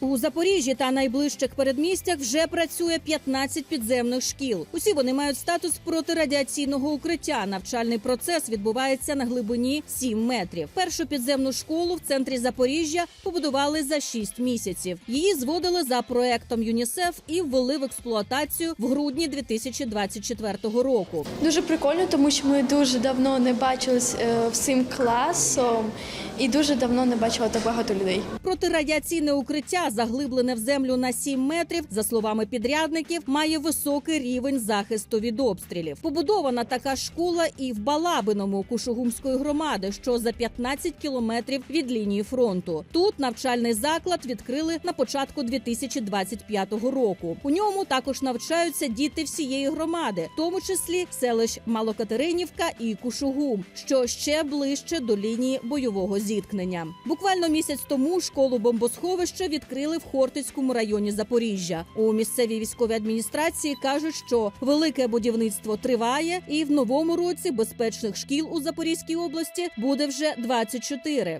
У Запоріжжі та найближчих передмістях вже працює 15 підземних шкіл. Усі вони мають статус протирадіаційного укриття. Навчальний процес відбувається на глибині 7 метрів. Першу підземну школу в центрі Запоріжжя побудували за 6 місяців. Її зводили за проектом ЮНІСЕФ і ввели в експлуатацію в грудні 2024 року. Дуже прикольно, тому що ми дуже давно не бачились е, всім класом і дуже давно не бачила так багато людей. Протирадіаційне укриття, заглиблене в землю на 7 метрів, за словами підрядників, має високий рівень захисту від обстрілів. Побудована така школа і в Балабиному Кушугумської громади, що за 15 кілометрів від лінії фронту. Тут навчальний заклад відкрили на початку 2025 року. У ньому також навчаються діти всієї громади, в тому числі селищ Малокатеринівка і Кушугум, що ще ближче до лінії бойового зіткнення. Буквально місяць тому школу бомбосховище відкрили в Хортицькому районі Запоріжжя. У місцевій військовій адміністрації кажуть, що велике будівництво триває, і в новому році безпечних шкіл у Запорізькій області буде вже 24.